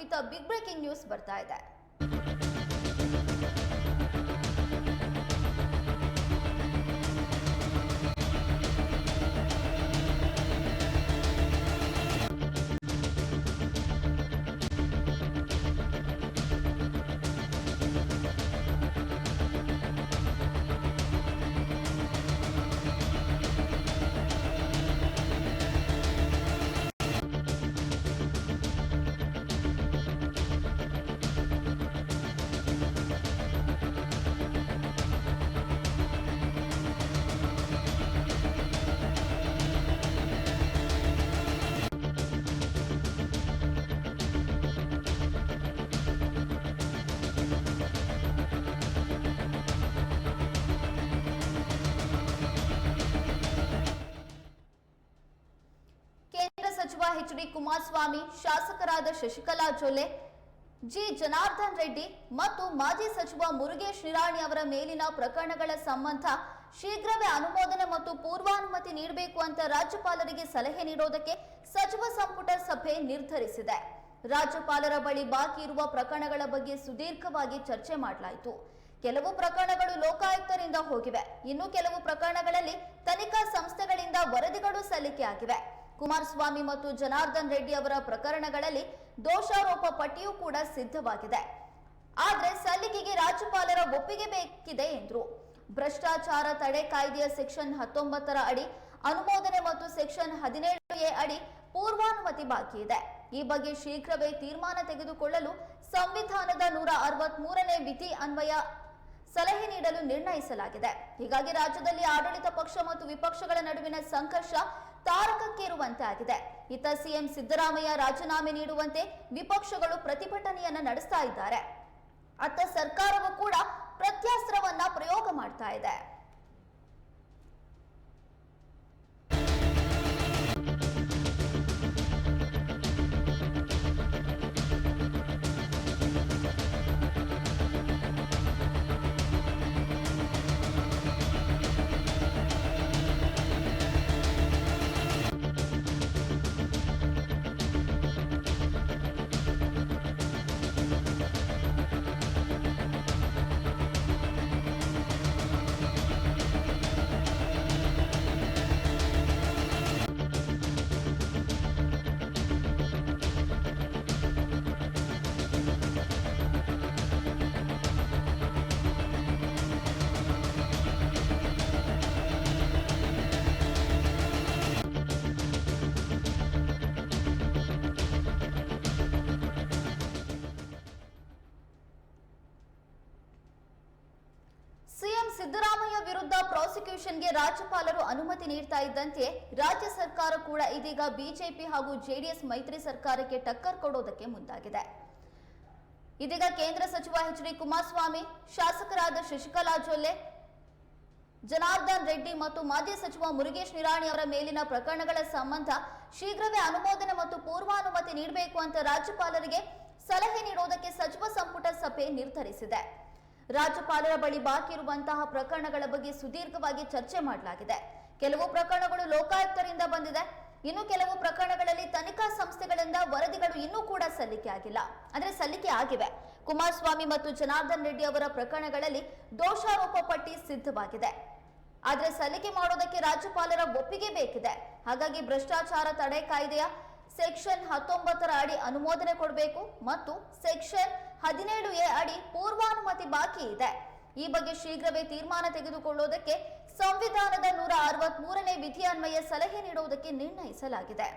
ಕುರಿತ big breaking news ಬರ್ತಾ ಇದೆ ಎಚ್ ಡಿ ಕುಮಾರಸ್ವಾಮಿ, ಶಾಸಕರಾದ ಶಶಿಕಲಾ ಜೊಲ್ಲೆ, ಜಿ. ಜನಾರ್ದನ್ ರೆಡ್ಡಿ ಮತ್ತು ಮಾಜಿ ಸಚಿವ ಮುರುಗೇಶ್ ನಿರಾಣಿ ಅವರ ಮೇಲಿನ ಪ್ರಕರಣಗಳ ಸಂಬಂಧ ಶೀಘ್ರವೇ ಅನುಮೋದನೆ ಮತ್ತು ಪೂರ್ವಾನುಮತಿ ನೀಡಬೇಕು ಅಂತ ರಾಜ್ಯಪಾಲರಿಗೆ ಸಲಹೆ ನೀಡೋದಕ್ಕೆ ಸಚಿವ ಸಂಪುಟ ಸಭೆ ನಿರ್ಧರಿಸಿದೆ. ರಾಜ್ಯಪಾಲರ ಬಳಿ ಬಾಕಿ ಇರುವ ಪ್ರಕರಣಗಳ ಬಗ್ಗೆ ಸುದೀರ್ಘವಾಗಿ ಚರ್ಚೆ ಮಾಡಲಾಯಿತು. ಕೆಲವು ಪ್ರಕರಣಗಳು ಲೋಕಾಯುಕ್ತರಿಂದ ಹೋಗಿವೆ. ಇನ್ನು ಕೆಲವು ಪ್ರಕರಣಗಳಲ್ಲಿ ತನಿಖಾ ಸಂಸ್ಥೆಗಳಿಂದ ವರದಿಗಳು ಸಲ್ಲಿಕೆ ಆಗಿವೆ ಕುಮಾರಸ್ವಾಮಿ ಮತ್ತು ಜನಾರ್ದನ್ ರೆಡ್ಡಿ ಅವರ ಪ್ರಕರಣಗಳಲ್ಲಿ ದೋಷಾರೋಪ ಪಟ್ಟಿಯೂ ಕೂಡ ಸಿದ್ಧವಾಗಿದೆ. ಆದರೆ ಸಲ್ಲಿಕೆಗೆ ರಾಜ್ಯಪಾಲರ ಒಪ್ಪಿಗೆ ಬೇಕಿದೆ ಎಂದರು. ಭ್ರಷ್ಟಾಚಾರ ತಡೆ ಕಾಯ್ದೆಯ ಸೆಕ್ಷನ್ ಹತ್ತೊಂಬತ್ತರ ಅಡಿ, ಅನುಮೋದನೆ ಮತ್ತು ಸೆಕ್ಷನ್ ಹದಿನೇಳು ಎ ಅಡಿ ಪೂರ್ವಾನುಮತಿ ಬಾಕಿ ಇದೆ. ಈ ಬಗ್ಗೆ ಶೀಘ್ರವೇ ತೀರ್ಮಾನ ತೆಗೆದುಕೊಳ್ಳಲು ಸಂವಿಧಾನದ ನೂರ ಅರವತ್ತ್ ಮೂರನೇ ವಿಧಿ ಅನ್ವಯ ಸಲಹೆ ನೀಡಲು ನಿರ್ಣಯಿಸಲಾಗಿದೆ. ಹೀಗಾಗಿ ರಾಜ್ಯದಲ್ಲಿ ಆಡಳಿತ ಪಕ್ಷ ಮತ್ತು ವಿಪಕ್ಷಗಳ ನಡುವಿನ ಸಂಘರ್ಷ ತಾರಕಕ್ಕೇರುವಂತೆ ಆಗಿದೆ ಇತ್ತ ಸಿಎಂ ಸಿದ್ದರಾಮಯ್ಯ ರಾಜೀನಾಮೆ ನೀಡುವಂತೆ ವಿಪಕ್ಷಗಳು ಪ್ರತಿಭಟನೆಯನ್ನ ನಡೆಸ್ತಾ ಇದ್ದಾರೆ. ಅತ್ತ ಸರ್ಕಾರವೂ ಕೂಡ ಪ್ರತ್ಯಾಸ್ತ್ರವನ್ನ ಪ್ರಯೋಗ ಮಾಡ್ತಾ ಇದೆ. ಸಿದ್ದರಾಮಯ್ಯ ವಿರುದ್ಧ ಪ್ರಾಸಿಕ್ಯೂಷನ್ಗೆ ರಾಜ್ಯಪಾಲರು ಅನುಮತಿ ನೀಡ್ತಾ ಇದ್ದಂತೆ ರಾಜ್ಯ ಸರ್ಕಾರ ಕೂಡ ಇದೀಗ ಬಿಜೆಪಿ ಹಾಗೂ ಜೆಡಿಎಸ್ ಮೈತ್ರಿ ಸರ್ಕಾರಕ್ಕೆ ಟಕ್ಕರ್ ಕೊಡೋದಕ್ಕೆ ಮುಂದಾಗಿದೆ. ಇದೀಗ ಕೇಂದ್ರ ಸಚಿವ ಎಚ್ ಡಿ ಕುಮಾರಸ್ವಾಮಿ, ಶಾಸಕರಾದ ಶಶಿಕಲಾ ಜೊಲ್ಲೆ, ಜನಾರ್ದನ್ ರೆಡ್ಡಿ ಮತ್ತು ಮಾಜಿ ಸಚಿವ ಮುರುಗೇಶ್ ನಿರಾಣಿ ಅವರ ಮೇಲಿನ ಪ್ರಕರಣಗಳ ಸಂಬಂಧ ಶೀಘ್ರವೇ ಅನುಮೋದನೆ ಮತ್ತು ಪೂರ್ವಾನುಮತಿ ನೀಡಬೇಕು ಅಂತ ರಾಜ್ಯಪಾಲರಿಗೆ ಸಲಹೆ ನೀಡುವುದಕ್ಕೆ ಸಚಿವ ಸಂಪುಟ ಸಭೆ ನಿರ್ಧರಿಸಿದೆ. ರಾಜ್ಯಪಾಲರ ಬಳಿ ಬಾಕಿ ಇರುವಂತಹ ಪ್ರಕರಣಗಳ ಬಗ್ಗೆ ಸುದೀರ್ಘವಾಗಿ ಚರ್ಚೆ ಮಾಡಲಾಗಿದೆ. ಕೆಲವು ಪ್ರಕರಣಗಳು ಲೋಕಾಯುಕ್ತರಿಂದ ಬಂದಿದೆ. ಇನ್ನು ಕೆಲವು ಪ್ರಕರಣಗಳಲ್ಲಿ ತನಿಖಾ ಸಂಸ್ಥೆಗಳಿಂದ ವರದಿಗಳು ಇನ್ನೂ ಕೂಡ ಸಲ್ಲಿಕೆ ಆಗಿಲ್ಲ. ಅಂದ್ರೆ ಸಲ್ಲಿಕೆ ಆಗಿವೆ. ಕುಮಾರಸ್ವಾಮಿ ಮತ್ತು ಜನಾರ್ದನ್ ರೆಡ್ಡಿ ಅವರ ಪ್ರಕರಣಗಳಲ್ಲಿ ದೋಷಾರೋಪ ಪಟ್ಟಿ ಸಿದ್ಧವಾಗಿದೆ. ಆದ್ರೆ ಸಲ್ಲಿಕೆ ಮಾಡೋದಕ್ಕೆ ರಾಜ್ಯಪಾಲರ ಒಪ್ಪಿಗೆ ಬೇಕಿದೆ. ಹಾಗಾಗಿ ಭ್ರಷ್ಟಾಚಾರ ತಡೆ ಕಾಯ್ದೆಯ ಸೆಕ್ಷನ್ ಹತ್ತೊಂಬತ್ತರ ಅಡಿ ಅನುಮೋದನೆ ಕೊಡಬೇಕು ಮತ್ತು ಸೆಕ್ಷನ್ ಹದಿನೇಳು ಎ ಅಡಿ ಪೂರ್ವಾನುಮತಿ ಬಾಕಿ ಇದೆ. ಈ ಬಗ್ಗೆ ಶೀಘ್ರವೇ ತೀರ್ಮಾನ ತೆಗೆದುಕೊಳ್ಳುವುದಕ್ಕೆ ಸಂವಿಧಾನದ ನೂರ ಅರವತ್ತ್ ಮೂರನೇ ವಿಧಿ ಅನ್ವಯ ಸಲಹೆ ನೀಡುವುದಕ್ಕೆ ನಿರ್ಣಯಿಸಲಾಗಿದೆ.